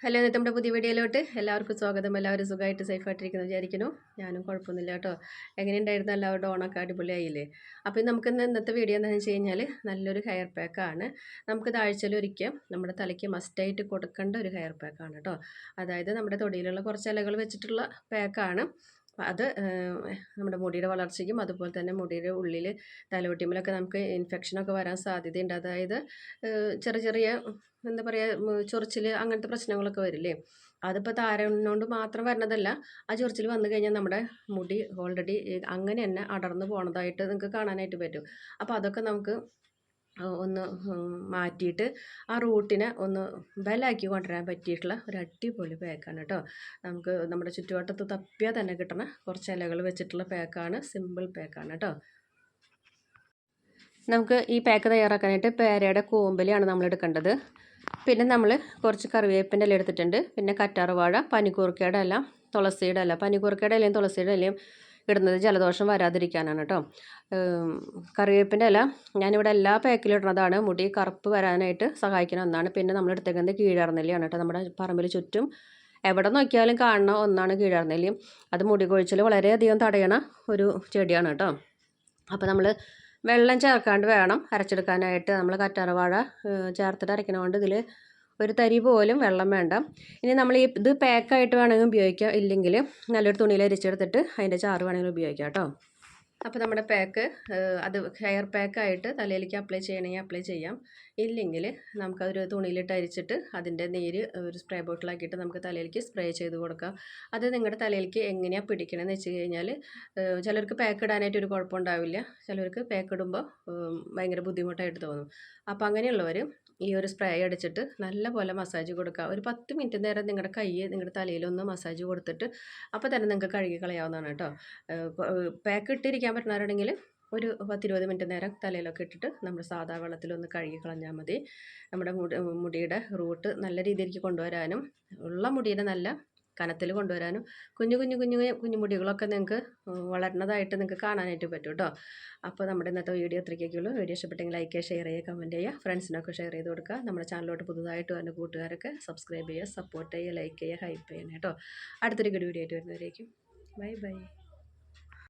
Hello ഇന്നത്തെ നമ്മുടെ പുതിയ വീഡിയോയിലോട്ട് എല്ലാവർക്കും സ്വാഗതം. എല്ലാവരും സുഖമായിട്ട് സേഫായിട്ടിരിക്കുന്നു വിചാരിക്കുന്നു. ഞാനും കുഴപ്പമൊന്നുമില്ല കേട്ടോ. എങ്ങനെയുണ്ടായിരുന്നു? എല്ലാവരുടെ ഓണൊക്കെ അടിപൊളിയായില്ലേ? അപ്പോൾ നമുക്ക് നമുക്കിന്ന് ഇന്നത്തെ വീഡിയോ എന്താണെന്ന് വെച്ച് കഴിഞ്ഞാൽ നല്ലൊരു ഹെയർ പാക്കാണ് നമുക്ക് ആഴ്ചയിൽ ഒരിക്കൽ നമ്മുടെ തലയ്ക്ക് മസ്റ്റായിട്ട് കൊടുക്കേണ്ട ഒരു ഹെയർ പാക്കാണ് കേട്ടോ. അതായത് നമ്മുടെ തൊടിയിലുള്ള കുറച്ച് ഇലകൾ വെച്ചിട്ടുള്ള പാക്കാണ് അത് നമ്മുടെ മുടിയുടെ വളർച്ചയ്ക്കും അതുപോലെ തന്നെ മുടിയുടെ ഉള്ളിൽ തലവെട്ടിയുമ്പോഴൊക്കെ നമുക്ക് ഇൻഫെക്ഷനൊക്കെ വരാൻ സാധ്യതയുണ്ട്. അതായത് ചെറിയ ചെറിയ എന്താ പറയുക ചൊറിച്ചിൽ അങ്ങനത്തെ പ്രശ്നങ്ങളൊക്കെ വരില്ലേ? അതിപ്പോൾ താരനോണ്ട് മാത്രം വരുന്നതല്ല ആ ചൊറിച്ചിൽ വന്നു കഴിഞ്ഞാൽ നമ്മുടെ മുടി ഓൾറെഡി അങ്ങനെ തന്നെ അടർന്നു പോണതായിട്ട് നിങ്ങൾക്ക് കാണാനായിട്ട് പറ്റും. അപ്പോൾ അതൊക്കെ നമുക്ക് ഒന്ന് മാറ്റിയിട്ട് ആ റൂട്ടിനെ ഒന്ന് ബലാക്കി കൊണ്ടുവരാൻ പറ്റിയിട്ടുള്ള ഒരു അടിപൊളി പാക്കാണ് കേട്ടോ. നമുക്ക് നമ്മുടെ ചുറ്റുവട്ടത്ത് തപ്പിയാൽ തന്നെ കിട്ടണ കുറച്ച് ഇലകൾ വെച്ചിട്ടുള്ള പാക്കാണ്. സിമ്പിൾ പാക്കാണ് കേട്ടോ. നമുക്ക് ഈ പാക്ക് തയ്യാറാക്കാനായിട്ട് പേരയുടെ കൂമ്പലിയാണ് നമ്മൾ എടുക്കേണ്ടത്. പിന്നെ നമ്മൾ കുറച്ച് കറിവേപ്പിന്റെ ഇല എടുത്തിട്ടുണ്ട്. പിന്നെ കറ്റാർവാഴ പനിക്കൂർക്കയുടെ ഇല തുളസിയുടെ ഇല. പനിക്കൂർക്കയുടെ ഇലയും തുളസിയുടെ ഇലയും ഇടുന്നത് ജലദോഷം വരാതിരിക്കാനാണ് കേട്ടോ. കറിവേപ്പിന്റെ ഇല ഞാനിവിടെ എല്ലാ പാക്കിലും ഇടുന്നതാണ്. മുടി കറുപ്പ് വരാനായിട്ട് സഹായിക്കുന്ന ഒന്നാണ്. പിന്നെ നമ്മൾ എടുത്തേക്കുന്നത് കീഴാർന്നെല്ലിയാണ് കേട്ടോ. നമ്മുടെ പറമ്പിൽ ചുറ്റും എവിടെ നോക്കിയാലും കാണുന്ന ഒന്നാണ് കീഴാർന്നെല്ലി അത് മുടി കൊഴിച്ചിൽ വളരെയധികം തടയണ ഒരു ചെടിയാണ് കേട്ടോ. അപ്പോൾ നമ്മൾ വെള്ളം ചേർക്കാണ്ട് വേണം അരച്ചെടുക്കാനായിട്ട്. നമ്മൾ കറ്റാറവാഴ ചേർത്തിട്ട് അരയ്ക്കണതുകൊണ്ട് ഇതിൽ ഒരു തരി പോലും വെള്ളം വേണ്ട. ഇനി നമ്മൾ ഈ ഇത് പാക്കായിട്ട് വേണമെങ്കിൽ ഉപയോഗിക്കാം. ഇല്ലെങ്കിൽ നല്ലൊരു തുണിയിൽ അരിച്ചെടുത്തിട്ട് അതിന്റെ ചാറ് വേണമെങ്കിൽ ഉപയോഗിക്കാം കേട്ടോ. അപ്പോൾ നമ്മുടെ പാക്ക് അത് ഹെയർ പാക്കായിട്ട് തലയിലേക്ക് അപ്ലൈ ചെയ്യണമെങ്കിൽ അപ്ലൈ ചെയ്യാം. ഇല്ലെങ്കിൽ നമുക്കതൊരു തുണിയിലിട്ട് അരിച്ചിട്ട് അതിന്റെ നീര് ഒരു സ്പ്രേ ബോട്ടിലാക്കിയിട്ട് നമുക്ക് തലയിലേക്ക് സ്പ്രേ ചെയ്ത് കൊടുക്കാം. അത് നിങ്ങളുടെ തലയിലേക്ക് എങ്ങനെയാണ് പിടിക്കണമെന്ന് വെച്ച് കഴിഞ്ഞാൽ ചിലർക്ക് പാക്ക് ഇടാനായിട്ട് ഒരു കുഴപ്പമുണ്ടാവില്ല. ചിലർക്ക് പാക്ക് ഇടുമ്പോൾ ഭയങ്കര ബുദ്ധിമുട്ടായിട്ട് തോന്നും. അപ്പോൾ അങ്ങനെയുള്ളവർ ഈ ഒരു സ്പ്രേ അടിച്ചിട്ട് നല്ലപോലെ മസാജ് കൊടുക്കുക ഒരു പത്ത് മിനിറ്റ് നേരം നിങ്ങളുടെ കൈ നിങ്ങളുടെ തലയിലൊന്ന് മസാജ് കൊടുത്തിട്ട് അപ്പോൾ തന്നെ നിങ്ങൾക്ക് കഴുകി കളയാവുന്നതാണ് കേട്ടോ പാക്ക് ഇട്ടിരിക്കാൻ പറ്റുന്നവരാണെങ്കിൽ ഒരു പത്തിരുപത് മിനിറ്റ് നേരം തലയിലൊക്കെ ഇട്ടിട്ട് നമ്മൾ സാധാ വെള്ളത്തിലൊന്ന് കഴുകി കളഞ്ഞാൽ മതി. നമ്മുടെ മുടിയുടെ റൂട്ട് നല്ല രീതിയിലേക്ക് കൊണ്ടുവരാനും ഉള്ള മുടിയുടെ നല്ല കനത്തിൽ കൊണ്ടുവരാനും കുഞ്ഞു കുഞ്ഞു കുഞ്ഞു കുഞ്ഞു മുടികളൊക്കെ നിങ്ങൾക്ക് വളരുന്നതായിട്ട് നിങ്ങൾക്ക് കാണാനായിട്ട് പറ്റും കേട്ടോ. അപ്പോൾ നമ്മുടെ ഇന്നത്തെ വീഡിയോ എത്രയ്ക്കുള്ളൂ വീഡിയോ ഇഷ്ടപ്പെട്ടെങ്കിൽ ലൈക്ക് ചെയ്യുക ഷെയർ ചെയ്യുക കമന്റ് ചെയ്യുക. ഫ്രണ്ട്സിനൊക്കെ ഷെയർ ചെയ്ത് കൊടുക്കുക. നമ്മുടെ ചാനലിലോട്ട് പുതുതായിട്ട് വരുന്ന കൂട്ടുകാരൊക്കെ സബ്സ്ക്രൈബ് ചെയ്യുക സപ്പോർട്ട് ചെയ്യുക ലൈക്ക് ചെയ്യുക ഹൈപ്പ് ചെയ്യണം കേട്ടോ. അടുത്തൊരു ഗുഡ് വീഡിയോ ആയിട്ട് വരുന്നവരേക്കും. Bye bye